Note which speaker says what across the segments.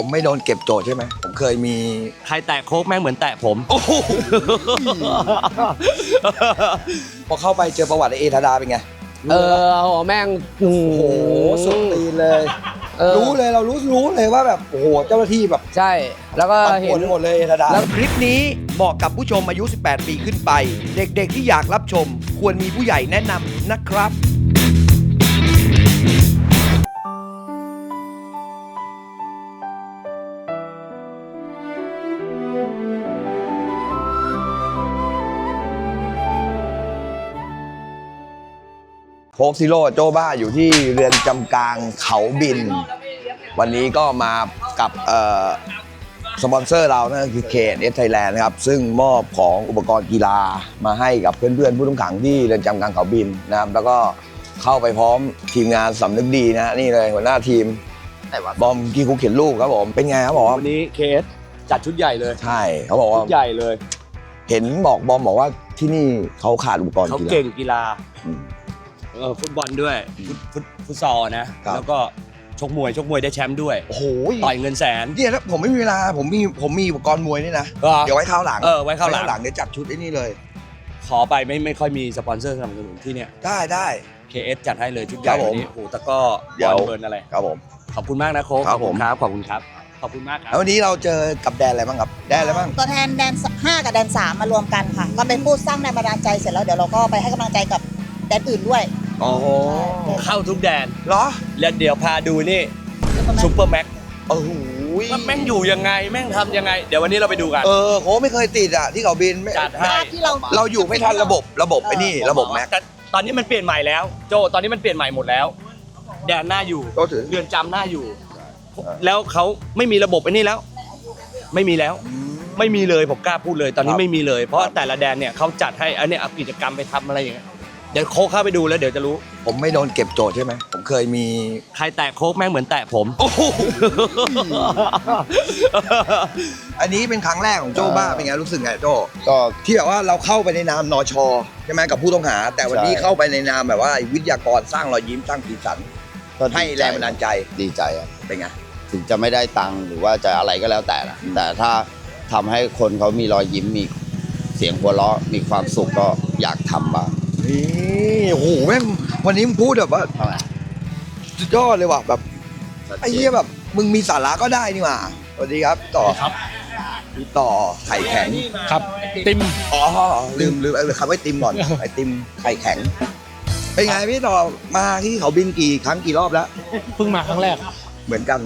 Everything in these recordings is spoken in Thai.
Speaker 1: ผมไม่โดนเก็บโจทย์ใช่ไหมผมเคยมี
Speaker 2: ใครแตะโค้กแม่งเหมือนแตะผม
Speaker 1: โอ้โหพอเข้าไปเจอประวัติไอ้เอธาดาเป็นไง
Speaker 3: เออโอ้โหแม่งโอ้
Speaker 1: โอ้โหสุดตีนเลย
Speaker 3: เออ
Speaker 1: รู้เลยเรารู้รู้เลยว่าแบบโอ้โหเจ้าหน้าที่แบบ
Speaker 3: ใช่ แล้วก็
Speaker 1: ปั่น
Speaker 3: เห็
Speaker 1: ป่วน
Speaker 3: น
Speaker 1: ไปหมดเลยเอธาดา
Speaker 3: แล้ว
Speaker 1: คลิปนี้เหมาะกับผู้ชมอายุ 18 ปีขึ้นไป เด็กๆที่อยากรับชม ควรมีผู้ใหญ่แนะนำนะครับ โคกซิโร่โจบ้าอยู่ที่เรือนจำกลางเขาบิน วันนี้ก็มากับเอ่อสปอนเซอร์เรานั่นก็คือเคนเอสไทยแลนด์นะครับ ซึ่งมอบของอุปกรณ์กีฬามาให้กับเพื่อนๆผู้ต้องขังที่เรือนจำกลางเขาบินนะครับ แล้วก็เข้าไปพร้อมทีมงานสำนึกดีนะฮะนี่เลยหัวหน้าทีมบอมกีคุกเขียนลูกครับผม เป็นไงครับบอกว่า
Speaker 2: วันนี้เคสจัดชุดใหญ่เลย
Speaker 1: ใช่เขาบอกว่า
Speaker 2: ชุดใหญ่เลย
Speaker 1: เห็นบอกบอมบอกว่าที่นี่เขาขาดอุปกรณ์
Speaker 2: เขา
Speaker 1: กีฬา
Speaker 2: เก่งกีฬา
Speaker 1: อืม
Speaker 2: เออฟุตบอลด้วยฟุตฟุตฟุตซอลนะ
Speaker 1: ครับ
Speaker 2: แล้วก็ชกมวยชกมวยได้แชมป์ด้วย
Speaker 1: โอ้โห
Speaker 2: ต่อยเงินแสน
Speaker 1: เนี่ยถ้าผมไม่มีเวลาผมมีผมมีอุปกรณ์มวยนี่นะ
Speaker 2: ก็
Speaker 1: เดี๋ยวไว้ข้าวหลัง
Speaker 2: เออไว้ข้าวหลัง
Speaker 1: หลัง เดี๋ยวจัดชุดไอ้นี่เลย
Speaker 2: ขอไปไม่ไม่ค่อยมีสปอนเซอร์สนับสนุนที่เนี่ย
Speaker 1: ได้ได้
Speaker 2: KS จัดให้เลยชุดใหญ่
Speaker 1: ครับผม
Speaker 2: วันนี้โอ้โหตะกร้อ
Speaker 1: เดี๋ยว
Speaker 2: บอลเบิร์นอะไร
Speaker 1: ครับผม
Speaker 2: ขอบคุณมากนะโค้ก
Speaker 1: ครับผม
Speaker 2: ครับ ขอบคุณครับ ขอบคุณมากครับ
Speaker 1: แล้ววันนี้เราเจอกับแดนอะไรบ้างครับ แดนอะไรบ้าง
Speaker 4: ตัวแทนแดน5กับแดน3มารวมกันค่ะ ก็เป็นผู้สร้างแรงบันดาลใจเสร็จแล้วเดี๋ยวเราก็ไปให้กำลังใจกับ แดนอื่นด้วย
Speaker 1: โอ้โห
Speaker 2: เข้าทุกแดน
Speaker 1: เหรอ
Speaker 2: แล้วเดี๋ยวพาดูนี่ซูเปอร์แม็ก
Speaker 1: โอ้โห
Speaker 2: ว่าแม่งอยู่ยังไงแม่งทำยังไง เดี๋ยววันนี้เราไปดูกัน
Speaker 1: เออโหไม่เคยติดอะที่เขาบินไม่
Speaker 2: จัดให้
Speaker 4: ภาพที่เรา
Speaker 1: เราอยู่ไม่ทันระบบระบบไอ้นี่ระบบแม็ก
Speaker 2: แต่ตอนนี้มันเปลี่ยนใหม่แล้ว โจตอนนี้มันเปลี่ยนใหม่หมดแล้ว แดนหน้าอยู่
Speaker 1: ก็ถือ
Speaker 2: เรือนจำหน้าอยู่ แล้วเขาไม่มีระบบไอ้นี่แล้ว ไม่มีแล้วไม่มีเลยผมกล้าพูดเลย ตอนนี้ไม่มีเลยเพราะแต่ละแดนเนี่ยเขาจัดให้อันเนี้ยเอากิจกรรมไปทำอะไรอย่างเงี้ย เดี๋ยวโค้กเข้าไปดูแล้วเดี๋ยวจะรู้
Speaker 1: ผมไม่โดนเก็บโจทย์ใช่ไหม ผมเคยมี
Speaker 2: ใครแตะโค้กแม่งเหมือนแตะผม
Speaker 1: โอ้โหอันนี้เป็นครั้งแรกของโจ้บ้าเป็นไงรู้สึกไงโจ้
Speaker 5: ก็
Speaker 1: ที่แบบว่าเราเข้าไปในนามนชใช่ไหมกับผู้ต้องหา แต่วันนี้
Speaker 5: ใช่
Speaker 1: เข้าไปในนามแบบว่าวิทยากรสร้างรอยยิ้มสร้างสีสัน
Speaker 5: ก็
Speaker 1: ให้แรงบันดาลใจ
Speaker 5: ดีใจอะ
Speaker 1: เป็นไง
Speaker 5: ถึงจะไม่ได้ตังค์หรือว่าจะอะไรก็แล้วแต่นะแต่ถ้าทำให้คนเขามีรอยยิ้มมีเสียงหัวเราะมีความสุขก็อยากทำบ้าง
Speaker 1: นี่โอ้โหแม่งวันนี้มึงพูดแบบว่า
Speaker 5: เท่าไหร่
Speaker 1: สุดยอดเลยว่ะแบบไอ้เหี้ยแบบ มึงมีสาระก็ได้นี่หว่าสวัสดีครับต่อครับต่อไข่แข็ง
Speaker 6: ครับ ติม
Speaker 1: อ๋อลืมลืมเออคำว่าติมก่อนไอติมไข่แข็งเป็นไงพี่ต่อมาที่เขาบินกี่ครั้งกี่รอบแล้ว
Speaker 6: เพิ่งมาครั้งแรก
Speaker 1: เหมือนกัน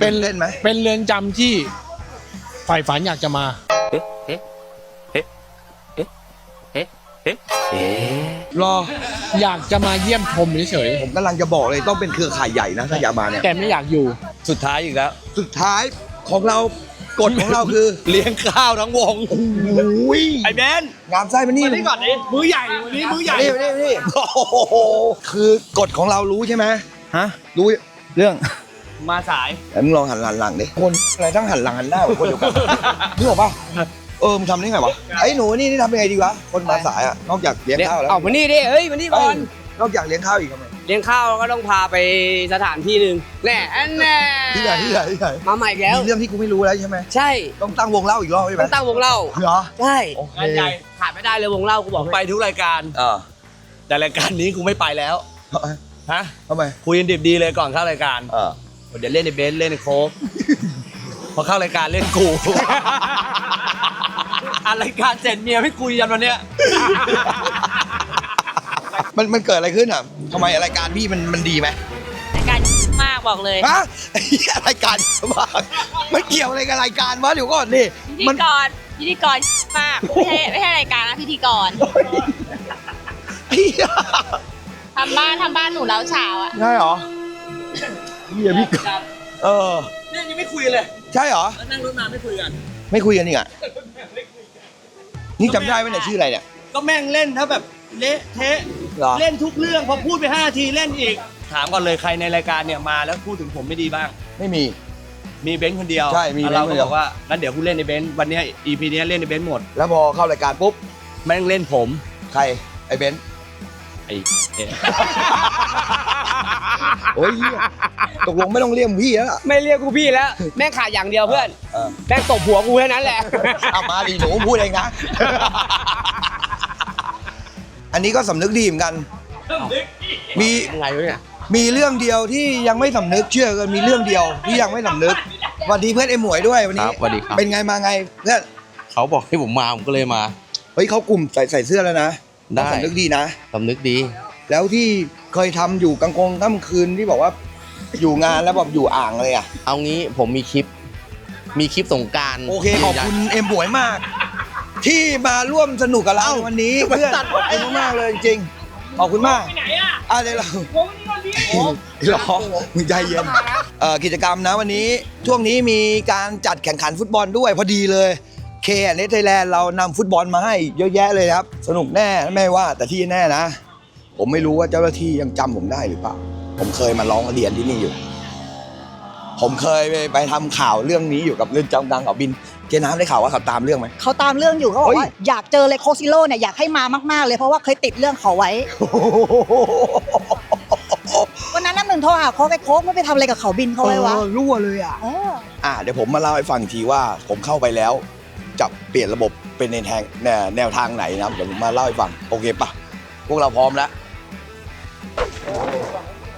Speaker 6: เป็น
Speaker 1: เล่นไหม
Speaker 6: เป็นเรือนจำที่ใฝ่ฝันอยากจะมา
Speaker 1: รอ
Speaker 6: อยากจะมาเยี่ยมชมเฉย
Speaker 1: ผมกำลังจะบอกเลยต้องเป็นเครือข่ายใหญ่นะถ้าอยากมาเนี่ย
Speaker 6: ๆแต่ไม่อยากอยู่
Speaker 2: สุดท้ายอีกแล้ว
Speaker 1: สุดท้ายของเรากฎของเราคือ
Speaker 2: เลี้ยงข้าวทั้งวง
Speaker 1: โอ้ย
Speaker 2: ไอ้เบน
Speaker 1: งามไส้มานี่
Speaker 2: มานี่ก่อนดิมือใหญ่วันนี้มือใหญ่
Speaker 1: นี่นี่นี่โอ้โหคือกฎของเรารู้ใช่ไหม
Speaker 5: ฮะ
Speaker 1: รู้
Speaker 5: เรื่อง
Speaker 2: มาสาย
Speaker 1: แต่มึงลองหันหลังหลังดิคนอะไรทั้งหันหลังหันหน้าเหมือนคนเดียวกันนึกออกปะ เออมึงทำได้ไงวะไอ้หนูนี่นี่ทำยังไงดีวะคนมาสายอะนอกจากเลี้ยงข้าวแล้ว
Speaker 3: เอามานี่ดิเฮ้ยมานี่ก่อน
Speaker 1: นอกจากเลี้ยงข้าวอีกทำไม
Speaker 3: เลี้ยงข้าวก็ต้องพาไปสถานที่หนึ่งแน่อันแน่
Speaker 1: ที่ไหนที่ไหนที่ไหน
Speaker 3: มาใหม่อีกแล้ว
Speaker 1: มีเรื่องที่กูไม่รู้แล้วใช่ไหม
Speaker 3: ใช่
Speaker 1: ต้องตั้งวงเล่าอีกรอบใช่ไหม
Speaker 3: ต้องตั้งวงเล่า
Speaker 1: เหรอ
Speaker 3: ใช่
Speaker 1: โอเค
Speaker 2: งานใหญ่
Speaker 3: ขาดไม่ได้เลยวงเล่ากูบอก
Speaker 2: ไปทุกรายการ
Speaker 1: เออ
Speaker 2: แต่รายการนี้กูไม่ไปแล้วฮะ
Speaker 1: ทำไม
Speaker 2: คุยกันดิบดีเลยก่อนเข้ารายการ
Speaker 1: เออ
Speaker 2: เดี๋ยวเล่นในเบนซ์เล่นในโค้ก พอเข้ารายการเล่นกูอ่านรายการเสร็จเมียไม่คุยกันวันเนี้ย
Speaker 1: มันมันเกิดอะไรขึ้นอะทำไมรายการพี่มันมันดีไหม
Speaker 7: รายการมากบอกเลย
Speaker 1: ฮะไอ้เหี้ยรายการมากมันเกี่ยวอะไรกับรายการวะเดี๋ยวก่อนดิ
Speaker 7: พิ
Speaker 1: มั
Speaker 7: ธีกรพิธีกรมากไม่ใช่ไม่ใช่รายการนะพิธีกร
Speaker 1: เหี้ย
Speaker 7: ทำบ้านทำบ้านหนูเล้าเช้าอะ
Speaker 1: ใช่เหรอเหี้ยพี่เออ
Speaker 2: เนี่ยยังไม่คุยเลย
Speaker 1: ใช่เหรอ
Speaker 2: แล้วนั่งรถมาไม่คุยกัน
Speaker 1: ไม่คุยกันอีกอะ นี่จำได้ไหมเนี่ยชื่ออะไรเนี่ย
Speaker 2: ก็แม่งเล่นถ้าแบบเละเทะ
Speaker 1: เหรอ
Speaker 2: เล่นทุกเรื่องพอพูดไป5นาทีเล่นอีก ถามก่อนเลยใครในรายการเนี่ยมาแล้วพูดถึงผมไม่ดีบ้าง
Speaker 1: ไม่มี
Speaker 2: มีเบนซ์คนเดียว
Speaker 1: ใช่มีเบนซ์
Speaker 2: เรา
Speaker 1: คน
Speaker 2: ก็
Speaker 1: เดี
Speaker 2: บ
Speaker 1: ยว
Speaker 2: อกว่างั้นเดี๋ยวคุณเล่นในเบนซ์วันเนี้ย EP เนี้ยเล่นในเบนซ์หมด
Speaker 1: แล้วพอเข้ารายการปุ๊บ
Speaker 2: แม่งเล่นผม
Speaker 1: ใครไอ้เบนซ์
Speaker 2: ไอ้เอ๊ะ
Speaker 1: โอ้ยเหี้ยตกลงไม่ต้องเรียกพี่แล้วล่ะ
Speaker 3: ไม่เรียกกูพี่แล้ว แม่งขาดอย่างเดียวเพื่อน
Speaker 1: เออ
Speaker 3: แม่งตบหัวกูแค่นั้นแหละ
Speaker 1: เอามาดิหนูพูดเองนะ อันนี้ก็สำนึกดีเหมือนกัน มี
Speaker 3: ไงวะเนี่ย
Speaker 1: มีเรื่องเดียวที่ยังไม่สำนึกเชื่อกันมีเรื่องเดียวที่ยังไม่สำนึกสวัสดีเพื่อนไอ้หมวยด้วยวัน
Speaker 8: ค
Speaker 1: นี้
Speaker 8: รับสวัสดีครับ
Speaker 1: เป็นไงมาไงเพื่อน
Speaker 8: เขาบอกให้ผมมาผมก็เลยมา
Speaker 1: เฮ้ยเขากลุ่มใส่ใส่เสื้อแล้วนะ
Speaker 8: ได้
Speaker 1: ต้องสำนึกดีนะ
Speaker 8: สำนึกดี
Speaker 1: แล้วที่เคยทำอยู่กลางกงค่ำคืนที่บอกว่า อยู่งานแล้วแบบอยู่อ่างเลยอะ
Speaker 8: เอางี้ผมมีคลิป มีคลิปสงกราร
Speaker 1: โอเค ขอบคุณเอ็มหมวยมาก ที่มาร่วมสนุกกับเราวันนี้เพื่อนขอบคุณมากๆเลยจริงๆขอบคุณมากไปไหนอะอะเดี๋ยวเรารอมึงใจเย็นเอ่อกิจกรรมนะวันนี้ช่วงนี้มีการจัดแข่งขันฟุตบอลด้วยพอดีเลย เคเนไทยแลนด์เรานำฟุตบอลมาให้เยอะแยะเลยนะครับ สนุกแน่ไม่ว่าแต่ที่แน่นะ ผมไม่รู้ว่าเจ้าหน้าที่ยังจำผมได้หรือเปล่า ผมเคยมาร้องเรียนที่นี่อยู่ ผมเคยไปไปทำข่าวเรื่องนี้อยู่กับเรื่องจำดังเขาบิน เจน้ำได้ข่าวว่าเขาตามเรื่องไหม
Speaker 4: เขาตามเรื่องอยู่เขาบอก
Speaker 1: เฮ้
Speaker 4: ว่ายอยากเจอเลยโคซิโร่เนี่ยอยากให้มามากๆเลยเพราะว่าเคยติดเรื่องเขาไว้ วันนั้นน้ำหนึ่งโทรหาโค้กไอ้โค้กไม่ไปทำอะไรกับเขาบินเขาไว้วะ
Speaker 1: ออรั่วเลยอะ
Speaker 4: เออ
Speaker 1: อะเดี๋ยวผมมาเล่าให้ฟังอีกทีว่าผมเข้าไปแล้ว จะเปลี่ยนระบบเป็นในทางแนวแนวทางไหนนะครับเดี๋ยวผมมาเล่าให้ฟังโอเคปะพวกเราพร้อมแล้ว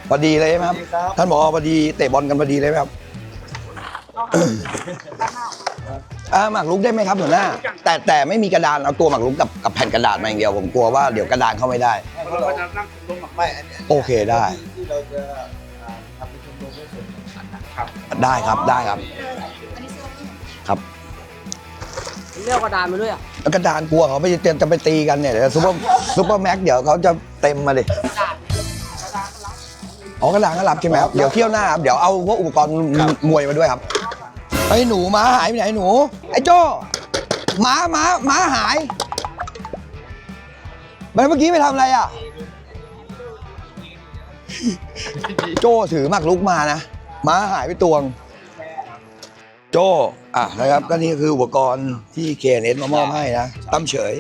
Speaker 1: พอดีเลยไหมครับ ท่านบอกพอดีเตะบอลกันพอดีเลยไหมครับอ่าหมากรุกได้ไหมครับหัวหน้า แต่แต่ไม่มีกระดานเอาตัวหมากรุกกับกับแผ่นกระดาษมาอย่างเดียวผมกลัวว่าเดี๋ยวกระดานเข้าไม่ได้โอเคได้ได้ครับได้ครับครับ
Speaker 3: เรียกกระดานมาด้วยอะ
Speaker 1: แล้วกระดานกลัวเขาไปจะจะไปตีกันเนี่ยเดี๋ยวซูเปอร์ซูเปอร์แม็กเดี๋ยวเขาจะเต็มมาดิอ๋อกระดานก็รับใช่ไหมครับเดี๋ยวเที่ยวหน้าครับเดี๋ยวเอาพวกอุปกรณ์มวยมาด้วยครับไอ้หนูม้าหายไปไหนหนู ไอ้โจ้ม้าม้าม้าหายมันเมื่อกี้ไปทำอะไรอะ โจ้ถือหมากลุกมานะ ม้าหายไปตวง โจ้ อะนะครับก็นี่คืออุปกรณ์ที่เคเนสมามอบให้นะตั้มเฉย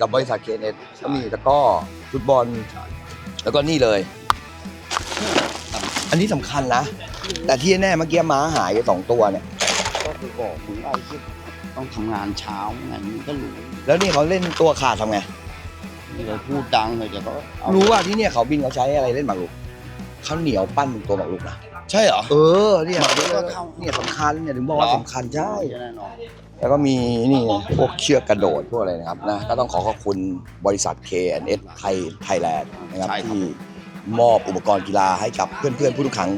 Speaker 1: กับบริษัทเคเนสก็มีตะกร้อฟุตบอล แล้วก็นี่เลย อันนี้สำคัญนะ แต่ที่แน่เมื่อกี้ม้าหายไปสองตัวเนี่ย
Speaker 5: ก็คือบอกมึงว่าไอ้ที่ต้องทำงานเช้าไงมึงก็รู้
Speaker 1: แล้วนี่เขาเล่นตัวขาดทำไง
Speaker 5: นี่เลยพูดดังเลยจะก็เอา
Speaker 1: รู้ว่าที่เนี่ยเขาบินเขาใช้อะไรเล่นหมากรุกข้าวเหนียวปั้นเป็นตัวหมากรุกนะ
Speaker 5: ใช่เหรอ
Speaker 1: เออเนี่ย
Speaker 5: หมากรุกก็เข้า
Speaker 1: เนี่ยสำคัญเนี่ยถึงบอกว่าสำคัญใช่
Speaker 5: แน่นอน
Speaker 1: แล้วก็มีนี่พวกเชือกกระโดดพวกอะไรนะครับนะก็ต้องขอขอบคุณบริษัท KNS ไทยไทยแลนด์นะครับที่มอบอุปกรณ์กีฬาให้กับเพื่อนๆผู้ทุกครั้ง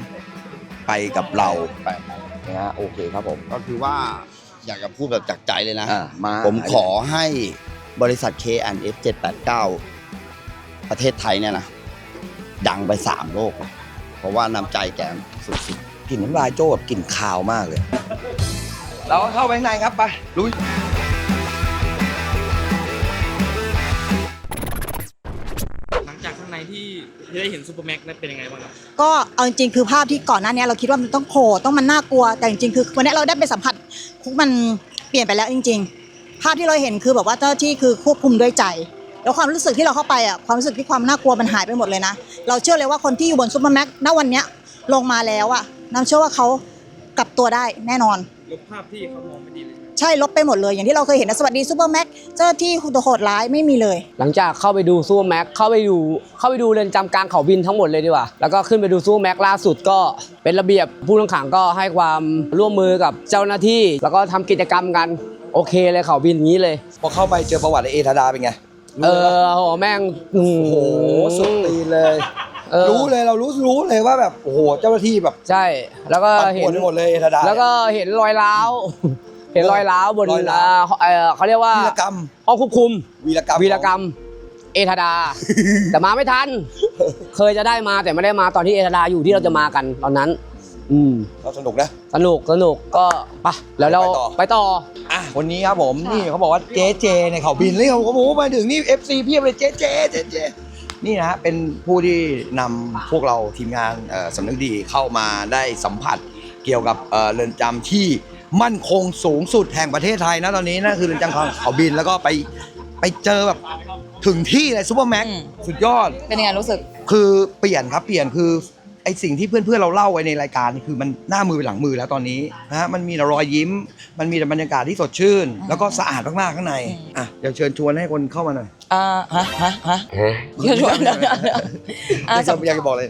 Speaker 1: ไปกับเรา
Speaker 5: ไป
Speaker 1: นะฮะโอเคครับผม
Speaker 5: ก็คือว่าอยากจะพูดแบบจากใจเลยนะ
Speaker 1: อะมา
Speaker 5: ผมขอให้บริษัท K&F 789 ประเทศไทยเนี่ยนะ ดังไปสามโลกเลยเพ ราะว่าน้ำใจแกสุด
Speaker 1: กลิ่นน้ำลายโจ้แบบกลิ่นคาวมากเลย เราเข้าไปข้างในครับไปลุย
Speaker 9: หลังจากข้างในที่ที่ได้เห็นซูเปอร์แม็กซ์นั้นเป็นยังไงบ้างครับ
Speaker 4: ก็เอาจริงๆคือภาพที่ก่อนหน้านี้เราคิดว่ามันต้องโผล่ต้องมันน่ากลัว แต่จริงๆคือวันนี้เราได้ไปสัมผัสคุกมันเปลี่ยนไปแล้วจริง ๆ ภาพที่เราเห็นคือแบบว่าเจ้าหน้าที่คือควบคุมด้วยใจ แล้วความรู้สึกที่เราเข้าไปอะความรู้สึกที่ความน่ากลัวมันหายไปหมดเลยนะ เราเชื่อเลยว่าคนที่อยู่บนซูเปอร์แม็กซ์ณวันเนี้ยลงมาแล้วอะน้ำเชื่อว่าเขากลับตัวได้แน่นอน
Speaker 9: ลบภาพที่เขามองไม่ดีเลย
Speaker 4: ใช่ลบไปหมดเลย อย่างที่เราเคยเห็นนะสวัสดีซูเปอร์แม็กซ์เจ้าหน้าที่โหดร้ายไม่มีเลย
Speaker 3: หลังจากเข้าไปดูซูเปอร์แม็กเข้าไปดูเข้าไปดูเรือนจำกลางเขาบินทั้งหมดเลยดีกว่า แล้วก็ขึ้นไปดูซูเปอร์แม็กล่าสุดก็เป็นระเบียบผู้ต้องขังก็ให้ความร่วมมือกับเจ้าหน้าที่ แล้วก็ทำกิจกรรมกันโอเคเลยเขาบินอย่างนี้เลย
Speaker 1: พอเข้าไปเจอประวัติไอ้เอธาดาเป็นไง
Speaker 3: เออโหแม่งโอ้
Speaker 1: โอ้โหสุดตีนเลย
Speaker 3: เออ
Speaker 1: รู้เลยเรารู้รู้เลยว่าแบบโอ้โหเจ้าหน้าที่แบบ
Speaker 3: ใช่ แล้วก็
Speaker 1: ปั่น
Speaker 3: เห็
Speaker 1: ป่วน
Speaker 3: น
Speaker 1: ไปหมดเลยเอธาดา
Speaker 3: แล้วก็เห็นรอยร้าว เห็นรอยร้าวบน
Speaker 1: รอยร้าว
Speaker 3: เอ่อเขาเรียกว่า
Speaker 1: วีรกรรม
Speaker 3: ห้องควบคุม
Speaker 1: วีรกรรม
Speaker 3: วีรกรรม เอธาดา แต่มาไม่ทัน เคยจะได้มาแต่ไม่ได้มาตอนที่เอธาดาอยู่ที่เราจะมากันตอนนั้น อืม
Speaker 1: เราสนุกนะ
Speaker 3: สนุกสนุกก็ไปะแล้วเรา
Speaker 1: ไปต่อ
Speaker 3: ไปต่อ
Speaker 1: อะวันนี้ครับผมนี่เขาบอกว่าเจ๊เจในเขาบินเลยเขาบอกว่าโอ้โหมาถึงนี่ FC เพียบเลยเจ๊เจเจ๊เจนี่นะฮะเป็นผู้ที่นำพวกเราทีมงานเอ่อสำนึกดีเข้ามาได้สัมผัสเกี่ยวกับเอ่อเรือนจำที่มั่นคงสูงสุดแห่งประเทศไทยนะตอนนี้นะคือเรือนจำเขาบินแล้วก็ไปไปเจอแบบถึงที่เลยซูเปอร์แม็ก
Speaker 7: อืม
Speaker 1: สุดยอด
Speaker 7: เป็นยังไงรู้สึก
Speaker 1: คือเปลี่ยนครับเปลี่ยนคือ ไอสิ่งที่เพื่อนๆเราเล่าไว้ในรายการนี่คือมันหน้ามือเป็นหลังมือแล้วตอนนี้นะฮะมันมีแต่รอยยิ้ม มันมีแต่บรรยากาศที่สดชื่น แล้วก็สะอาดมากๆข้างในอะเดี๋ยวเชิญชวนให้คนเข้ามาหน่อย
Speaker 7: อ่าฮะฮะฮะเดี๋ยวชวนเดี๋ยวเดี๋ยวเดี๋ยวอ่า
Speaker 1: อยาก
Speaker 7: สำ
Speaker 1: จะอยากจะบอกเลย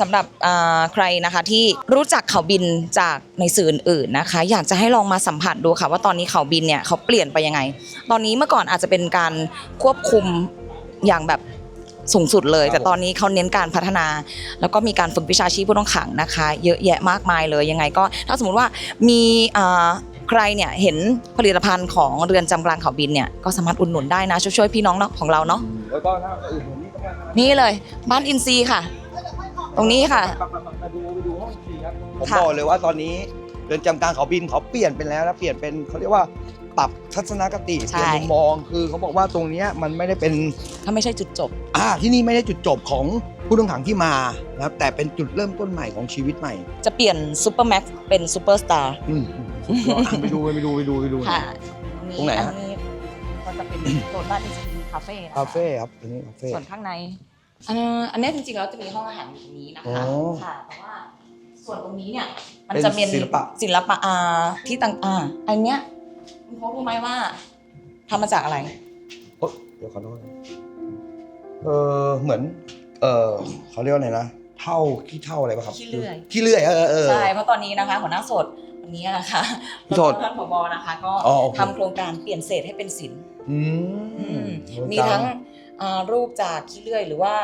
Speaker 7: สำหรับอ่าใครนะคะที่รู้จักเขาบินจากในสื่ออื่นๆนะคะ อยากจะให้ลองมาสัมผัสดูค่ะว่าตอนนี้เขาบินเนี่ยเขาเปลี่ยนไปยังไง ตอนนี้เมื่อก่อนอาจจะเป็นการควบคุมอย่างแบบ สูงสุดเลย
Speaker 1: ครับ
Speaker 7: แต่ตอนนี้เขาเน้นการพัฒนา แล้วก็มีการฝึกวิชาชีพผู้ต้องขังนะคะ เยอะแยะมากมายเลยยังไงก็ ถ้าสมมติว่ามีอ่าใครเนี่ยเห็นผลิตภัณฑ์ของเรือนจำกลางเขาบินเนี่ยก็สามารถอุดหนุนได้นะช่วยๆพี่น้องเนาะของเราเนาะ
Speaker 1: แล้วก็ถ้าอื่นผมนี่ก็ได้นะ
Speaker 7: นี่เลยบ้านอินซีย์ค่ะ ตรงนี้ค่ะ
Speaker 1: มาดูไปดูห้องทีครับผม
Speaker 7: ค่ะ
Speaker 1: บอกเลยว่าตอนนี้เรือนจำกลางเขาบินเขาเปลี่ยนไปแล้วแล้วเปลี่ยนเป็นเขาเรียกว่า ปรับทัศนคติเปลี่ยนมุมมอง คือเขาบอกว่าตรงเนี้ยมันไม่ได้เป็น
Speaker 7: ถ้าไม่ใช่จุดจบ
Speaker 1: อ่าที่นี่ไม่ได้จุดจบของผู้ต้องขังที่มานะครับแต่เป็นจุดเริ่มต้นใหม่ของชีวิตใหม่
Speaker 7: จะเปลี่ยนซูเปอร์แม็กซ์เป็นซูเปอร์สตาร์
Speaker 1: อืมสุดยอดอะไปดูไปดูไปดูไปดู
Speaker 7: ค่ะ
Speaker 1: ตรงไหนฮะ
Speaker 7: อันนี้ก็จะเป็นโซนบ้านอินซีย์คาเฟ่นะคะ
Speaker 1: คาเฟ่ครับอันนี้คาเฟ่
Speaker 7: ส่วนข้างในอันอันนี้จริงๆแล้วจะมีห้องอาหารอยู่ตรงนี้นะคะ
Speaker 1: อ๋อ
Speaker 7: ค่ะแต่ว่าส่วนตรงนี้เนี่ยมัน
Speaker 1: เป็น
Speaker 7: จะเป็น
Speaker 1: ศิลปะ
Speaker 7: ศิลปะอ่าที่ต่างอ่าอันเนี้ย คุณเขารู้ไหมว่าทำมาจากอะไร
Speaker 1: เอ้ยเดี๋ยวขอโทษนะเออเหมือน เออเขาเรียกว่าไงนะเท่าขี้เท่าอะไรป่ะครับ
Speaker 7: ขี้เลื่อย
Speaker 1: ขี้เลื่อยเออเออ
Speaker 7: ใช่เพราะตอนนี้นะคะหัวหน้าสดวันนี้นะคะ
Speaker 1: พี่โสด
Speaker 7: ท่านผบนะคะ ก็
Speaker 1: อ๋อโอเค
Speaker 7: ทำโครงการเปลี่ยนเศษให้เป็นศิลป์
Speaker 1: อื
Speaker 7: อื
Speaker 1: ม
Speaker 7: มมีทั้งอ่ารูปจากขี้เลื่อย หรือว่า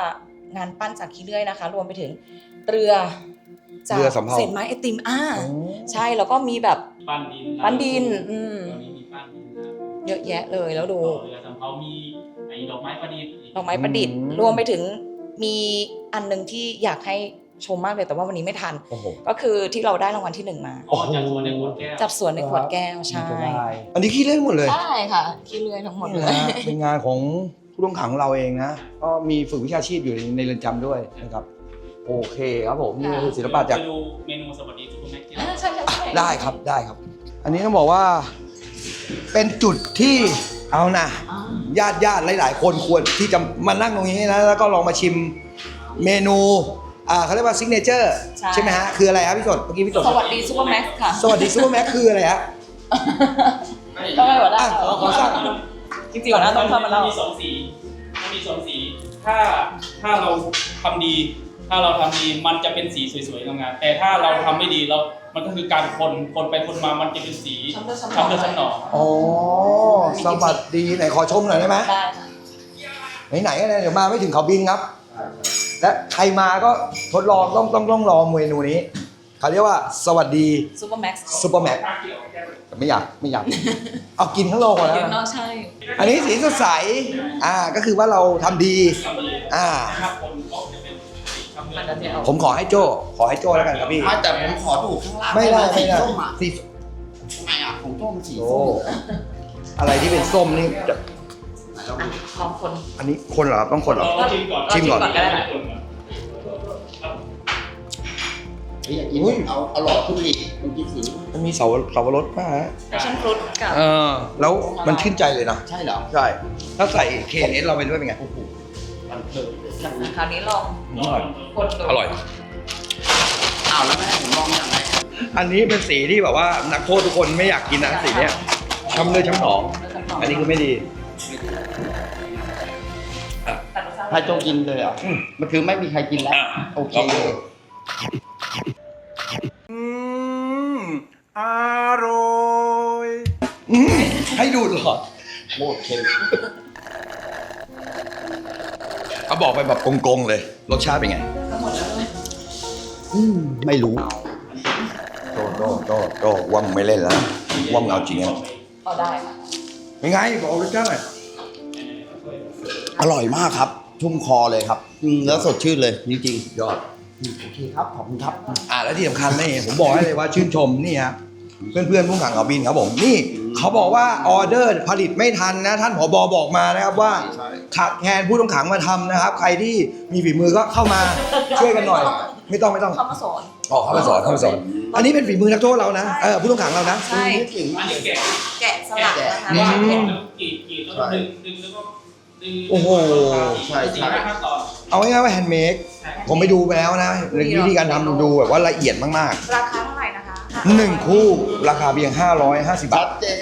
Speaker 7: งานปั้นจากขี้เลื่อยนะคะ รวมไปถึงเรือจาก
Speaker 1: เรือสำเภา
Speaker 7: เศษไม้ไอติมอ่า
Speaker 1: อ๋อ
Speaker 7: ใช่แล้วก็มีแบบ
Speaker 9: ปั้นดิน
Speaker 7: ปั้นดิน อืม
Speaker 9: ตอนนี้มีปั้นดินครับ
Speaker 7: เยอะแยะเลยแล้วดู
Speaker 9: ต่อเรือสำเภามีไอ้ดอกไม้ประดิษฐ์
Speaker 7: ดอกไม้ประดิษฐ์ รวมไปถึงมีอันหนึ่งที่อยากให้ชมมากเลยแต่ว่าวันนี้ไม่ทัน
Speaker 1: โอ้โห
Speaker 7: ก็คือที่เราได้รางวัลที่หนึ่งมา
Speaker 9: อ๋อจากสวนในขวดแก้ว
Speaker 7: จัดสวนในขวดแก้วใช่
Speaker 1: อันนี้ขี้เลื่อยหมดเลย
Speaker 7: ใช่ค่ะขี้เลื่อยทั้งหมด
Speaker 1: นี่
Speaker 7: เลย
Speaker 1: นะเป็นงานของผู้ต้องขังเราเองนะก็มีฝึกวิชาชีพอยู่ในเรือนจำด้วยนะครับโอเคครับผมนี่คือศิลปะจาก
Speaker 9: ไปดูเมนูสวัสดีซุปเปอร์แม็กซ์ที่
Speaker 7: อ่า
Speaker 9: เรา
Speaker 7: ใช่ใช่ใช่
Speaker 1: ได้ครับได้ครับ อันนี้ต้องบอกว่า เป็นจุดที่เอานะ
Speaker 7: อ่า
Speaker 1: ญาติญาติหลาย ๆ คนควรที่จะมานั่งตรงนี้นะแล้วก็ลองมาชิมเมนูอ่าเขาเรียกว่าซิกเนเจอร์ใช่ไหมฮะคืออะไรครับพี่สดเมื่อกี้พี่สด
Speaker 7: สวัสดีซูเปอร์แม็กซ์ค่ะ
Speaker 1: สวัสดีซูเปอร์แม็กคืออะไรฮะ
Speaker 7: ก็ไม่หัวหน้า
Speaker 1: อะขอขอสั่ง
Speaker 7: จริงๆหัวหน้าต้องทำมาแล้ว
Speaker 9: มีสองสีมันมีสองสี ถ้าถ้าเราทำดี ถ้าเราทำดีมันจะเป็นสีสวยๆงามๆแต่ถ้าเราทำไม่ดีเรา มันก็คือการคนคนไปคนมามันจะเป็นสี
Speaker 7: ช้ำเลือดช้ำหนอง
Speaker 9: ช้ำเลือดช้ำหนอง
Speaker 1: อ๋อสวัสดีไหนขอชมหน่อยได้ไหม
Speaker 7: ได้ค่ะ
Speaker 1: ไหนๆก็ได้เดี๋ยวมาไม่ถึงเขาบินครับ และใครมาก็ทดลองต้องต้องต้องลองเมนูนี้ เขาเรียกว่าสวัสดี
Speaker 7: ซูเปอร์แม็กซ์
Speaker 1: ซูเปอร์แม็กแต่ไม่อยากไม่อยาก เอากินทั้งโลกก่อน
Speaker 7: เดี๋ยว
Speaker 1: นะ
Speaker 7: เนาะใช่
Speaker 1: อันนี้สีสดใส อ่า ก็คือว่าเราทำดี อ่า
Speaker 9: ถ้าคนก็จะเป็น
Speaker 1: ผมขอให้โจ้ขอให้โจ้แล้วกันครับพี่
Speaker 5: ไม่แต่ผมขอถูกข้างล่าง
Speaker 1: ไม่ได้
Speaker 5: สี
Speaker 1: ไม่ได้
Speaker 5: ส้มอะ
Speaker 1: สี
Speaker 5: ทำไมอะของโจ้มันสี
Speaker 1: โอ้
Speaker 5: ส้ม
Speaker 1: อะไรที่เป็นส้มนี่จะ
Speaker 7: ลองคน
Speaker 1: อันนี้คนเหรอครับต้องคนเหรอ
Speaker 9: เราชิมก่อน
Speaker 1: ชิมก่อน
Speaker 7: ก็ได้นะ
Speaker 5: เฮ้ยอยากกิน
Speaker 1: อุ้ย
Speaker 5: เอาเอาหลอดขึ้นอีกมันกินสี
Speaker 1: มันมีเสาเสาวรสป่ะฮะ
Speaker 7: แฟชั่นฟรุตกับ
Speaker 1: เออ แล้วมันชื่นใจเลยนะ
Speaker 5: ใช่เหรอ
Speaker 1: ใช่ ถ้าใส่เคเอสเราไปด้วยเป็นไง
Speaker 5: มันเพิ่ม
Speaker 7: คราวนี้ลอง
Speaker 1: อร่อย
Speaker 7: คนดู
Speaker 1: อร่อย
Speaker 5: อ้าวแล้วไม่ให้ผมลองอย่างไร
Speaker 1: อันนี้เป็นสีที่แบบว่านักโทษทุกคนไม่อยากกินนะสีเนี้ยช้ำเลือดช้ำหนอง อันนี้คือไม่ดี
Speaker 7: แต่รสชาติ
Speaker 5: ให้โจ้กินเลยเหรอะ
Speaker 1: อืม
Speaker 5: มันคือไม่มีใครกินแล้ว
Speaker 1: อะ
Speaker 5: โอเค
Speaker 1: ลองดู
Speaker 5: เลย
Speaker 1: อืมอร่อยอืมให้ดูดหลอด
Speaker 5: โคตรเค็ม
Speaker 1: เขาบอกไปแบบกงๆเลย รสชาติเป็นไง
Speaker 5: อืมไม่รู้
Speaker 1: โตโตโตโตว่ามึงไม่เล่นแล้วว่ามึงเอาจริงนะ
Speaker 7: เอาได้ค่ะ
Speaker 1: เป็นไงบอกรสชาติหน่อย
Speaker 5: อร่อยมากครับ ชุ่มคอเลยครับอืมแล้วสดชื่นเลยจริง
Speaker 1: ยอด
Speaker 5: ๆอืมโอเคครับขอบคุณครับ
Speaker 1: อ่าแล้วที่สำคัญนี่ผมบอกให้เลยว่าชื่นชมนี่ฮะเพื่อนๆผู้ขังเขาบินครับผมนี่ เขาบอกว่าออเดอร์ผลิตไม่ทันนะท่านผบบอกมานะครับว่า
Speaker 5: ใช่
Speaker 1: ขาดแคลนผู้ต้องขังมาทำนะครับ ใครที่มีฝีมือก็เข้ามาช่วยกันหน่อย ไม่ต้องไม่ต้อง
Speaker 7: เข้ามาสอน
Speaker 1: ออกเข้ามาสอนเข้ามาสอน อันนี้เป็นฝีมือนักโทษเรานะเออผู้ต้องขังเรานะ
Speaker 7: ใช่
Speaker 5: เก่ง
Speaker 9: อั
Speaker 5: มานก
Speaker 9: นี้
Speaker 5: เลย
Speaker 9: แกะ
Speaker 7: แกะสลักนะคะ
Speaker 1: อืม
Speaker 7: ว่าเป็น
Speaker 9: แล้วกรีดกรีดแล้วก็ดึงดึงแล้วก็
Speaker 1: โอ้โห
Speaker 5: ใช่ใช่
Speaker 9: สี่ห้าขั้นตอน
Speaker 1: เอาง่ายๆว่าแฮนด์เมดผมไปดูไปแล้วนะวิธีการทำดูแบบว่าละเอียดมาก
Speaker 7: ราคาเท่าไหร่นะคะ
Speaker 1: ๆหนึ่งคู่ราคาเพียง 550 บา
Speaker 5: ชั
Speaker 1: ท
Speaker 5: ดเจนไ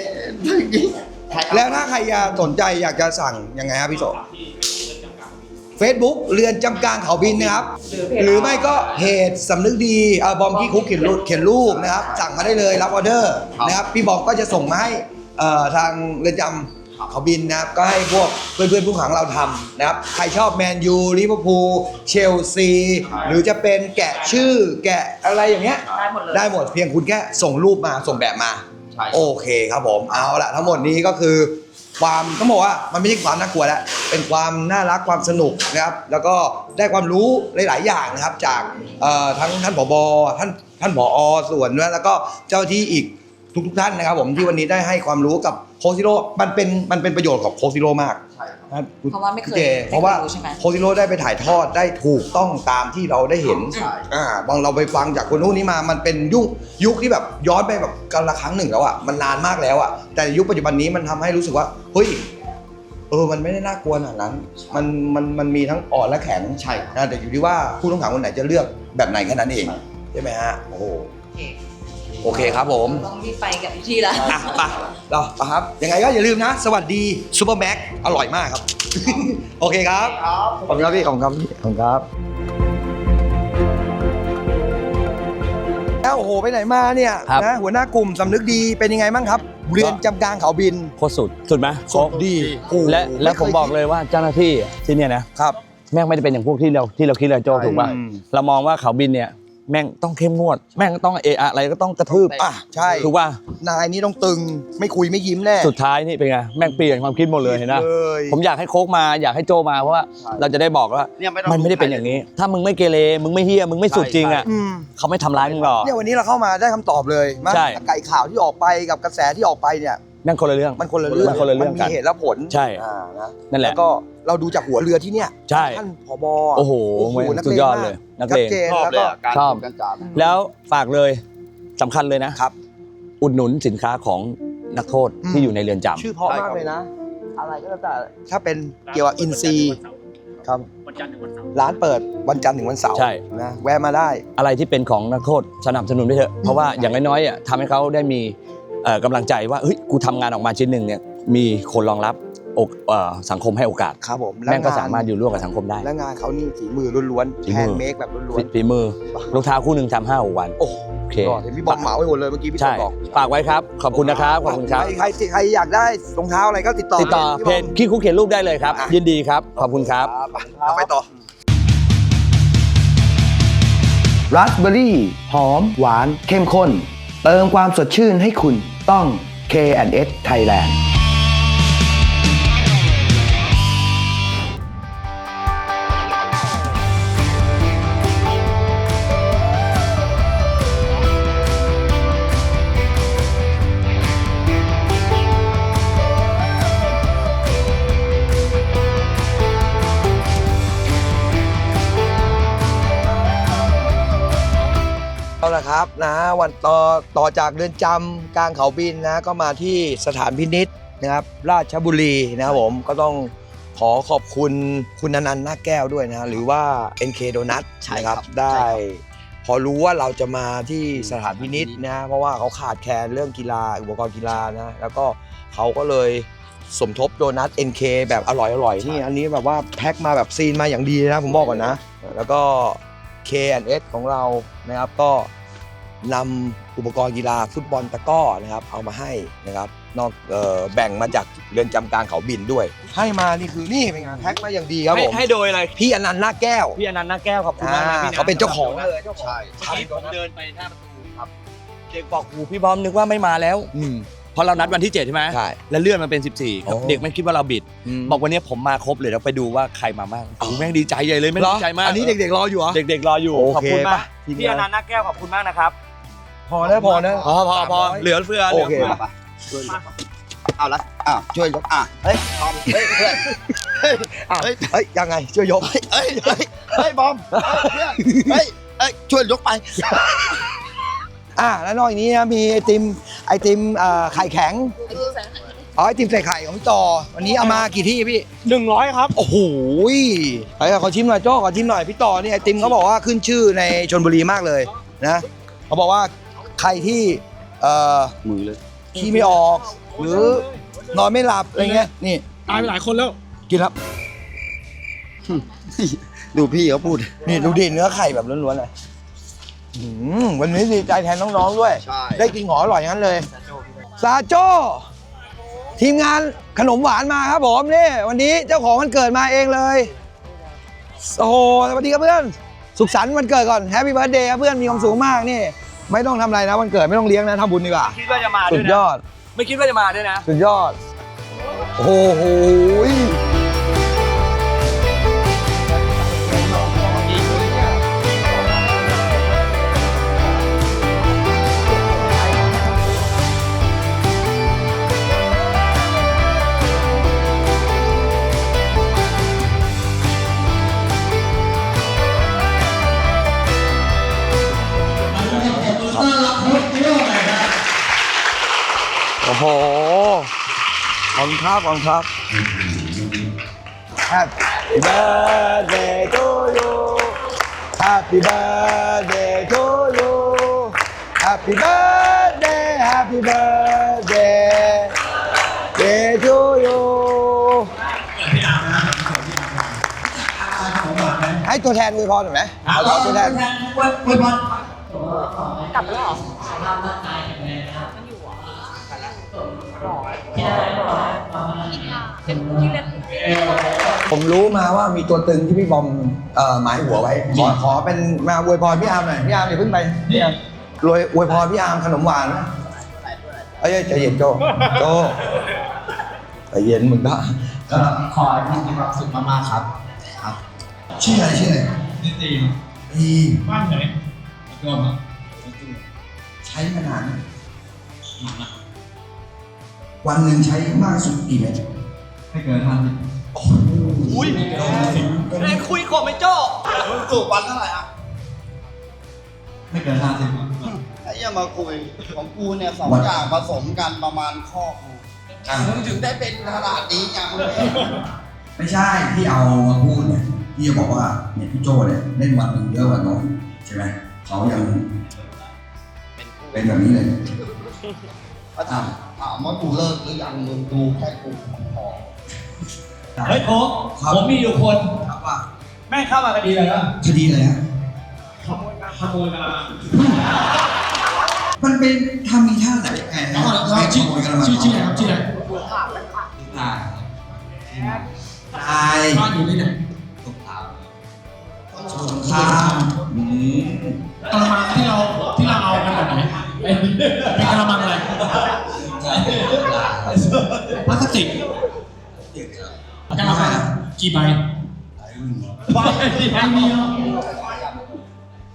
Speaker 5: ทย
Speaker 1: แล้วถ้าใครอยากสนใจอยากจะสั่งยังไงครับพี่โส Facebook เรือนจำกลางเขาบินนะครับ หรือไม่ก็เพจสำนึกดีเอ่อบอมกี้คุกเขียนรูปเขียนรูปนะครับ สั่งมาได้เลยรับออเดอร์นะครับ พี่บอมก็จะส่งมาให้เอ่อทางเรือนจำเขาบินนะครับ ก็ให้พวกเพื่อนๆผู้ขังเราทำนะครับ ใครชอบแมนยูลิเวอร์พูลเชลซี หรือจะเป็นแกะชื่อแกะอะไรอย่างเงี้ย
Speaker 7: ได้หมดเลย
Speaker 1: ได้หมดเพียงคุณแค่ส่งรูปมาส่งแบบมา
Speaker 5: ใช่
Speaker 1: โอเคครับผมเอาละทั้งหมดนี้ก็คือ ความต้องบอกว่ามันไม่ใช่ความน่ากลัวแล้วเป็นความน่ารักความสนุกนะครับ แล้วก็ได้ความรู้หลาย ๆ อย่างนะครับ จากเอ่อทั้งท่านผบท่านท่านผอส่วนด้วยแล้วก็เจ้าหน้าที่อีกทุก ๆ ท่านนะครับ ผมที่วันนี้ได้ให้ความรู้กับ โคซิโร่มันเป็นมันเป็นประโยชน์กับโคซิโร่มาก
Speaker 5: ใช่ครับ
Speaker 1: นะครับ
Speaker 7: เพราะว่าไม่เคย
Speaker 1: พี่จเพราะว่า
Speaker 7: ไม่เคยรู้ใช่ไหม
Speaker 1: โคซิโร่ได้ไปถ่ายทอดได้ถูกต้องตามที่เราได้เห็น
Speaker 5: ใช่
Speaker 1: อ่าบางเราไปฟังจากคนนู้นนี้มา มันเป็นยุคยุคที่แบบย้อนไปแบบกันละครั้งหนึ่งแล้วอะ มันนานมากแล้วอะ แต่ยุคปัจจุบันนี้มันทำให้รู้สึกว่า เฮ้ย เออ มันไม่ได้น่ากลัวขนาดนั้น มัน มัน มันมีทั้งอ่อนและแข็ง
Speaker 5: ใช่
Speaker 1: นะแต่อยู่ที่ว่าผู้ต้องขังคนไหนจะเลือกแบบไหนแค่นั้นเอง ใช่ไหมฮะ โอ้โห
Speaker 7: โอเค
Speaker 1: โอเคครับผม
Speaker 7: ต้องรีบไปกับที่ละ
Speaker 1: อะไปเราไปครับ ยังไงก็อย่าลืมนะ สวัสดีซูเปอร์แม็กอร่อยมากครับ โอเคครับ ขอบคุณครับพี่ ขอบคุณครับพี่ขอบคุณครับแล้วโอ้โห ไปไหนมาเนี่ย
Speaker 2: ครับ
Speaker 1: นะหัวหน้ากลุ่มสำนึกดีเป็นยังไงบ้างครับ เรียนจำกลางเขาบิน
Speaker 2: โคตรสุด สุดไหม
Speaker 1: สุดดี
Speaker 2: โอ้โหและและ
Speaker 1: ไม่เคย
Speaker 2: ผมบอกเลยว่าเจ้าหน้าที่ที่เนี่ยนะครับ แม่งไม่ได้เป็นอย่างพวกที่เราที่เราคิดเลยโจถูกป่ะ
Speaker 1: อืม
Speaker 2: เรามองว่าเขาบินเนี่ย แม่งต้องเข้มงวด แม่งต้องเอะอะอะไรก็ต้องกระทืบ
Speaker 1: อะใช่
Speaker 2: ถูกป่ะ
Speaker 1: นายนี้ต้องตึงไม่คุยไม่ยิ้มแน่
Speaker 2: สุดท้ายนี่เป็นไงแม่งเปลี่ยนความคิดหมดเลยเห็นไหม
Speaker 1: เลย
Speaker 2: ผมอยากให้โค้กมาอยากให้โจมาเพราะว่าเราจะได้บอกว่า
Speaker 5: เนี่ยไม่ต้อง
Speaker 2: มันไม่ได้เป็นอย่างนี้ ถ้ามึงไม่เกเรมึงไม่เฮี้ยมึงไม่สุดจริงอะ
Speaker 1: อืม
Speaker 2: เขาไม่ทำร้ายมึงหรอก
Speaker 1: เนี่ยวันนี้เราเข้ามาได้คำตอบเลยมา
Speaker 2: ใช่
Speaker 1: ไก่ข่าวที่ออกไปกับกระแสที่ออกไปเนี่ย
Speaker 2: แม่งคนละเรื่อง
Speaker 1: มันคนละเรื่อง
Speaker 2: มันคนละเรื่อง
Speaker 1: มั
Speaker 2: กัน
Speaker 1: มีเหตุและผล
Speaker 2: ใช่
Speaker 1: อ่านะ
Speaker 2: นั่นแหละ
Speaker 1: แล้วก็เราดูจากหัวเรือที่เนี่ย
Speaker 2: ใช่
Speaker 1: ท่านผบ
Speaker 2: โอ้โห
Speaker 1: นัก
Speaker 2: สุด
Speaker 1: เลง
Speaker 2: ยอด
Speaker 1: มาก
Speaker 2: เลยนัก
Speaker 1: ชั
Speaker 2: เล
Speaker 1: ด
Speaker 2: ง
Speaker 1: เจน
Speaker 5: ชอบ
Speaker 1: แล้ว
Speaker 5: เลย
Speaker 1: ก็
Speaker 5: อะการ
Speaker 2: ชอบ
Speaker 5: พูดกันจาน
Speaker 2: แล้วฝากเลยสำคัญเลยนะ
Speaker 1: ครับ
Speaker 2: อุดหนุนสินค้าของนักโทษ
Speaker 1: อืม
Speaker 2: ที่อยู่ในเรือนจำ
Speaker 1: ชื่อเพราะมากเลยนะ อะไรก็แล้วแต่ถ้าเป็นเกี่ยวกับอินซีย์ครับ
Speaker 9: วันจันทร์ถึงวันเสาร์
Speaker 1: ร้านเปิดวันจันทร์ถึงวันเสาร์
Speaker 2: ใช่
Speaker 1: นะแวะมาได้
Speaker 2: อะไรที่เป็นของนักโทษสนับสนุนไปเถอะ เพราะว่าอย่างน้อยๆอะทำให้เขาได้มีเอ่อ กำลังใจว่าเฮ้ยกูทำงานออกมาชิ้นหนึ่งเนี่ยมีคนรองรับอกเอ่อสังคมให้โอกาส
Speaker 1: ครับผม
Speaker 2: แม่งก็สามารถอยู่ร่วมกับสังคมได้
Speaker 1: และงานเขานี่ฝีมือล้วน
Speaker 2: ฝี
Speaker 1: ๆแฮ
Speaker 2: มือ
Speaker 1: นด์เมคแบบล้วน
Speaker 2: ฝีมือรองเท้าคู่หนึ่งทำห้าหกวัน
Speaker 1: ๆโอ้โห
Speaker 2: โอเค
Speaker 1: ยอดเห็นพี่บอมเหมาไปหมดเลยเมื่อกี้พี่บอ
Speaker 2: ใช่
Speaker 1: มบอก
Speaker 2: ฝากไว้ครับ ขอบคุณนะครับ ขอบคุณครับ
Speaker 1: ใครใครใครอยากได้รองเท้าอะไรก็ติดต่อ
Speaker 2: ติดต่อ
Speaker 1: พี่
Speaker 2: เพ
Speaker 1: บอ
Speaker 2: จ
Speaker 1: ม
Speaker 2: ขี้คุกเขียนรูปได้เลยครับ
Speaker 1: อะ
Speaker 2: ยินดีครับ ขอบคุณครับ
Speaker 1: ไปเราไปต่อราสเบอร์รี่หอม หวาน เข้มข้น เติมความสดชื่นให้คุณ ต้อง K&S Thailand รับนะวันต่อต่อจากเรือนจำกลางเขาบินนะก็มาที่สถานพินิษนะครับราชบุรีนะครับผมก็ต้องขอขอบคุณคุณอนันต์นาคแก้วด้วยนะหรือว่า NK Donut
Speaker 5: ใช่
Speaker 1: นะค
Speaker 5: ครั
Speaker 1: รับบได้
Speaker 5: ใช่ครับ
Speaker 1: พอรู้ว่าเราจะมาที่สถานพินิษนะเพราะว่าเขาขาดแคลนเรื่องกีฬาอุปกรณ์กีฬานะแล้วก็เขาก็เลยสมทบโดนัท NK แบบอร่อยๆนี่อันนี้แบบว่าแพ็คมาแบบซีนมาอย่างดีนะผมบอกก่อนนะ แล้วก็ K&S ของเรานะครับก็ นำอุปกรณ์กีฬาฟุตบอลตะกร้อนะครับ เอามาให้นะครับ นอกเอ่อแบ่งมาจากเรือนจำกลางเขาบินด้วย ให้มานี่คือนี่เป็นไงานแพ็คมาอย่างดีครับ
Speaker 2: ให้
Speaker 1: ผม
Speaker 2: ให้โดยอะไร
Speaker 1: พี่อนันต์นาคแก้ว
Speaker 2: พี่อนันต์นาแก้วขอบคุณมากนะ
Speaker 1: อ่า
Speaker 2: พี่นะ
Speaker 1: เขาเป็นเจ้าของ เลย
Speaker 5: ใช่
Speaker 2: เมื่อกี้ผมเดินไปหน้าประตูครับเด็กบอกกูพี่บอมนึกว่าไม่มาแล้ว
Speaker 1: อืม
Speaker 2: เพราะเรานัดวันที่7ใช่ไหม
Speaker 1: ใช่
Speaker 2: แล้วเลื่อนมาเป็น
Speaker 1: โอ้
Speaker 2: 14 เด็กไม่คิดว่าเราบิด บอกวันนี้ผมมาครบเลยแล้วไปดูว่าใครมาบ้างโอ้โหแม่งดีใจใหญ่เลยแม่ง
Speaker 1: เหรอ
Speaker 2: ดีใจมาก
Speaker 1: อันนี้เด็กๆรออยู่เหรอ
Speaker 2: เด็กๆรออยู่
Speaker 1: โอเค
Speaker 2: ขอบคุณมาก
Speaker 1: ปะทีมงาน
Speaker 2: พี่อนันต์นาแก้วขอบคุณมากนะครับ
Speaker 1: พอแล้วพอนะ
Speaker 2: พอพอพอเหลือเฟือเห
Speaker 1: โอ
Speaker 2: ลือ
Speaker 1: เค
Speaker 2: เฟือ
Speaker 5: ไปช่วยเอาละอะช่วยยกอะเฮ้ยบอมเฮ้ยเพื่อน
Speaker 1: อะ
Speaker 5: เฮ้ย
Speaker 1: เฮ้ยยังไงช่วยยก
Speaker 5: เฮ้ยเฮ้ยเฮ้ยบอมเฮ้ยเพื่อนเฮ้ยเฮ้ยช่วยยกไป
Speaker 1: อะแล้วนอกจากนี้นะมีไอติมไอติมเอ่อไข่แข็งเอาไอติมใส่ไข่ของพี่ต่อวันนี้เอามากี่ที่พี่
Speaker 6: หนึ่งร้อยครับ
Speaker 1: โอ้โหยไปขอชิมหน่อยโจ้ขอชิมหน่อยพี่ต่อนี่ไอติมเขาบอกว่าขึ้นชื่อในชนบุรีมากเลยนะเขาบอกว่า ใครที่เอ่อ
Speaker 5: มือเลย
Speaker 1: ขี้ไม่ออก หรือนอนไม่หลับอะไรเงี้ยนี่
Speaker 6: ตายไปหลายคนแล้ว
Speaker 1: กินครับ
Speaker 5: ดูพี่เขาพูด
Speaker 1: นี่ดูดิเนื้อไข่แบบล้วนๆเลยอืมวันนี้ดีใจแทนน้องๆด้วย
Speaker 5: ใช่
Speaker 1: ได้กินของอร่อยอย่างนั้นเลยซาโจ้ทีมงานขนมหวานมาครับผมนี่วันนี้เจ้าของวันเกิดมาเองเลย โอ้โหสวัสดีครับเพื่อน สุขสันต์วันเกิดก่อนแฮปปี้เบิร์ดเดย์ครับเพื่อนมีความสูงมากนี่ ไม่ต้องทำอะไรนะวันเกิดไม่ต้องเลี้ยงนะทำบุญดีกว่า
Speaker 2: คิดว่าจะมา
Speaker 1: สุ
Speaker 2: ด้วย
Speaker 1: ด
Speaker 2: นะ
Speaker 1: ยอด
Speaker 2: ไม่คิดว่าจะมาด้วยนะ
Speaker 1: สุดยอด โอ้โห โอ้โหขอบคุณครับขอบคุณครับ Happy birthday to you Happy birthday to you Happy birthday Happy birthday day to you ให้ตัวแทนอวยพรหน่อยไหมเอาตัวแทน ผมรู้มาว่ามีตัวตึงที่พี่บอมเอ่อหมายหัวไว้ ขอขอเป็นมาอวยพรพี่อาร์มหน่อยพี่อาร์มอย่าเพิ่งไปพี่อาร์มรวยอวยพรพี่อาร์มขนมหวานนะเอ้ยใจเย็นโจโจใจเย็นมึงก็
Speaker 10: ก็ขอให้มีความสุขมากๆครับครับ
Speaker 1: ชื่ออะไรชื่ออะไร
Speaker 10: นี่ตีม
Speaker 1: อี
Speaker 10: บ้านไหนรวมอะ
Speaker 1: ใช้มานานไหมวันหนึ่งใช้มากสุดกี่เม็ด
Speaker 10: ไม่เกินห้าสิบ
Speaker 2: อุ้ยไอ้คุยก่อนไหมโจ้
Speaker 5: สูบวันเท่าไหร่อะ
Speaker 10: ไม่เกินห้าสิบ
Speaker 5: ไอ้เหี้ยังมาคุยของกูเนี่ยสองอย่างผสมกันประมาณข้อกูมึงถึงได้เป็นขนาดนี้ยังเลย
Speaker 1: ไม่ใช่ที่เอามาพูดเนี่ยที่จะบอกว่าเนี่ยพี่โจเนี่ยเล่นวันหนึ่งเยอะกว่าน้องใช่ไหมเขายังเป็นแบบนี้เลย
Speaker 5: ก็ถามถามว่ากูเลิกหรือยังมึงดูแค่กูพอ
Speaker 10: เฮ้ยโค้กผมมีอยู่คน
Speaker 1: ครับว่า
Speaker 10: แม่งเข้ามาคดีอะไรนะ
Speaker 1: คดีอะไรฮะ
Speaker 10: ขโมยขโมยกระมัง
Speaker 1: มันเป็นทำมีท่าไหนยังไงฮะไม่ขโมยกระมัง
Speaker 10: ชื่อชื่ออะไรครับชื่ออะไร
Speaker 1: ตายตาย
Speaker 10: บ้านอยู่ที่ไหน
Speaker 1: สงครามอืม
Speaker 10: กระมังที่เราที่เราเอากันแบบไหนเป็นเป็นกระมังอะไรพลาสติก กระมังอะไรกี่ใบใบเดียว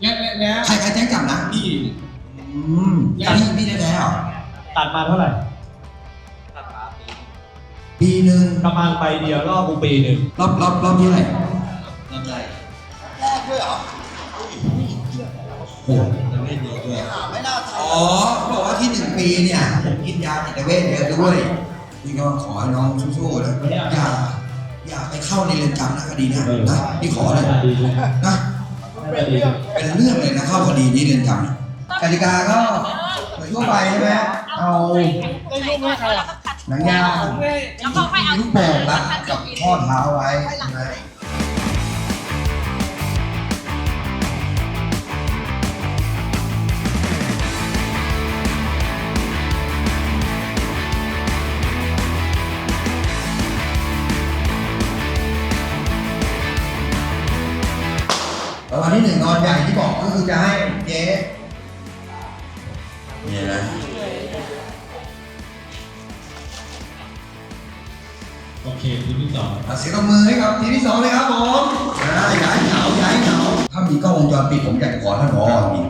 Speaker 10: และและและ
Speaker 1: ใครใครแจ้งจับนะ
Speaker 10: นี่
Speaker 1: อืมพี่พี่แท้ๆเหรอ
Speaker 10: ตัดมาเท่าไหร่
Speaker 1: ปีหนึ่ง
Speaker 10: กระมังใบเดียวรอบกูปีหนึ่ง
Speaker 1: รอบรอบรอบที่ไหน
Speaker 5: แรกด้วยเหรอ
Speaker 1: โอ้โหเล่นเยอะด้วย
Speaker 5: ไม่น่าท
Speaker 1: อ๋อเขาบอกว่าที่หนึ่งปีเนี่ยผมกินยาจิตเวชเยอะด้วยนี่ก็ขอให้น้องสู้ๆนะอย่า อย่าไปเข้าในเรือนจำนะคดีเนี้นะพี่ขอเลยนะเป็นเรื่องเลยนะเข้าคดีนี้เรือนจำเนี่ยกติกาก็เหมือนทั่วไปใช่ไหมเอาหนังยางมีลูกโป่งรัดกับข้อเท้าไว้ใช่ไหมางวัลที่หนึ่งนอนใหญ่ที่บอกก็คือจะให้เจ๊เนี่ยนะ
Speaker 10: โอเคทีที่สอง
Speaker 1: เอาเสียงตบมือให้กับทีมที่สองเลยครับผมอ่าอย่าให้เหงาย่าให้เหงาถ้ามีกล้องวงจรปิดผมอยากจะขอท่านผอจริง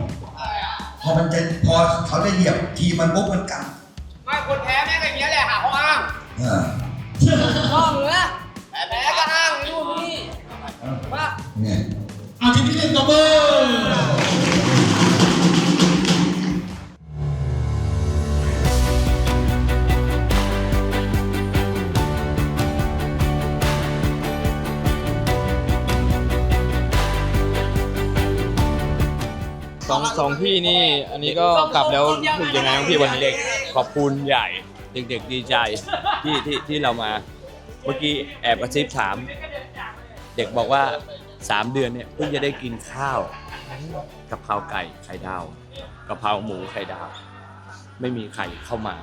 Speaker 1: พอมันจะพอเขาจะเหยียบทีมันปุ๊บมันกัน
Speaker 2: ไม่คนแพ้แม่งอย่างเงี้ยแหละหาข้ออ้าง
Speaker 1: อ่า
Speaker 3: ห้อง
Speaker 2: ตบมือ
Speaker 10: สอง
Speaker 11: สองพี่นี่อันนี้ก็กลับแล้วถูกยังไงพี่วันนี้
Speaker 2: ขอบคุณใหญ่ เด็กๆดีใจที่ที่ที่เรามา เมื่อกี้แอบกระซิบถาม เด็กบอกว่า 3 เดือนเนี่ยเพิ่งจะได้กินข้าวกะเพราไก่ไข่ดาวกะเพราหมูไข่ดาว ไม่มีไข่เข้ามา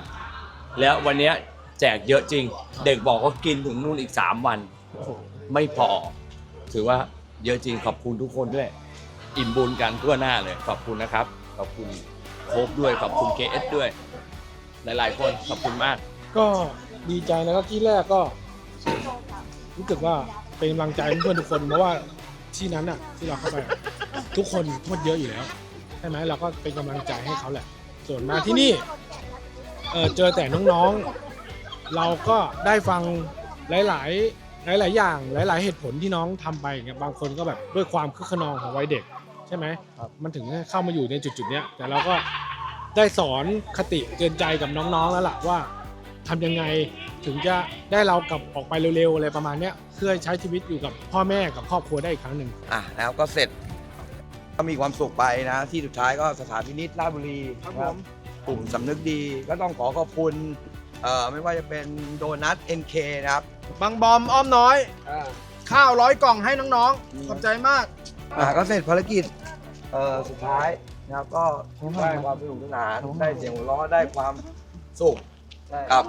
Speaker 2: แล้ววันเนี้ยแจกเยอะจริง เด็กบอกว่ากินถึงนู่นอีก 3 วัน ไม่พอ ถือว่าเยอะจริงขอบคุณทุกคนด้วย อิ่มบุญกันทั่วหน้าเลยขอบคุณนะครับ ขอบคุณโคบด้วยขอบคุณเคเอสด้วย หลาย ๆ คนขอบคุณมาก
Speaker 6: ก็ดีใจแล้วก็ที่แรกก็ รู้สึกว่าเป็นกำลังใจให้เพื่อนทุกคนเพราะว่า ที่นั้นอะที่เราเข้าไปอะทุกคนโทษเยอะอยู่แล้วใช่ไหมเราก็เป็นกำลังใจให้เขาแหละ ส่วนมาที่นี่ เออเจอแต่น้องๆ เราก็ได้ฟังหลายๆ หลาย ๆ อย่างหลาย ๆ เหตุผลที่น้องทำไปอย่างเงี้ยบางคนก็แบบด้วยความคึกขนองของวัยเด็ก ใช่ไหมมันถึงได้เข้ามาอยู่ในจุดๆเนี้ยแต่เราก็ได้สอนคติเตือนใจกับน้องๆแล้วล่ะว่า ทำยังไงถึงจะได้เรากลับออกไปเร็วๆอะไรประมาณเนี้ยเพื่อใช้ชีวิตอยู่กับพ่อแม่กับครอบครัวได้อีกครั้งหนึ่ง
Speaker 1: อะแล้วก็เสร็จก็มีความสุขไปนะ ที่สุดท้ายก็สถานพินิจราชบุรี
Speaker 6: ครับ
Speaker 1: นะ
Speaker 6: ผม
Speaker 1: กลุ่มสำนึกดีก็ต้องขอขอบคุณเอ่อไม่ว่าจะเป็นโดนัท NK นะครับ
Speaker 6: บางบอมอ้อมน้อย ข้าวร้อยกล่องให้น้องๆขอบใจมาก
Speaker 1: อะก็เสร็จภารกิจเอ่อสุดท้ายนะครับก็ได้ความสนุกสนานได้เสียงหัวเราะได้ความสุข กับ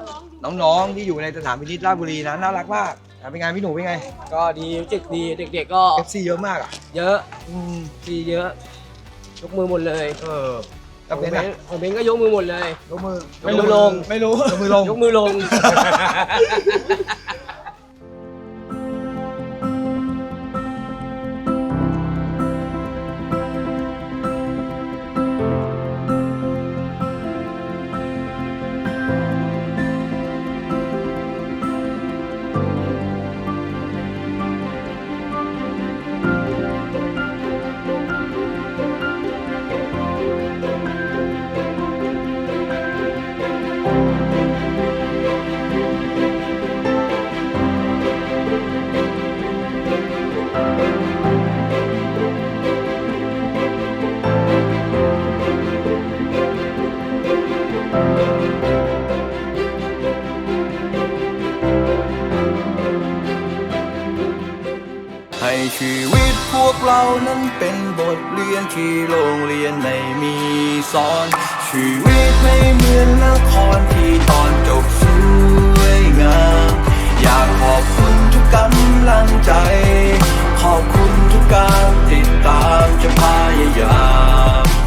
Speaker 1: น้องๆที่อยู่ในสถานพินิจราชบุรีนะน่ารักมากอะเป็นไงพี่หนูเป็นไง
Speaker 3: ก็ดีรู้สึกดีเด็กๆก็
Speaker 1: FC เยอะมากอะ
Speaker 3: เยอะดีเยอะยกมือหมดเลย
Speaker 1: เออ
Speaker 3: ข
Speaker 1: ก็
Speaker 3: อง
Speaker 1: เป็น
Speaker 3: เบ
Speaker 1: อะ
Speaker 3: นของเบนก็ยกมือหมดเลย
Speaker 1: ยกมือ
Speaker 3: ไม่รู้ลง
Speaker 1: ไม่รู้ยกมือลง
Speaker 3: ยกมือลง
Speaker 12: ชีวิตพวกเรานั้นเป็นบทเรียนที่โรงเรียนไม่มีสอน ชีวิตไม่เหมือนละครที่ตอนจบสวยงามอยากขอบคุณทุกกำลังใจ ขอบคุณทุกการติดตามจะพยายาม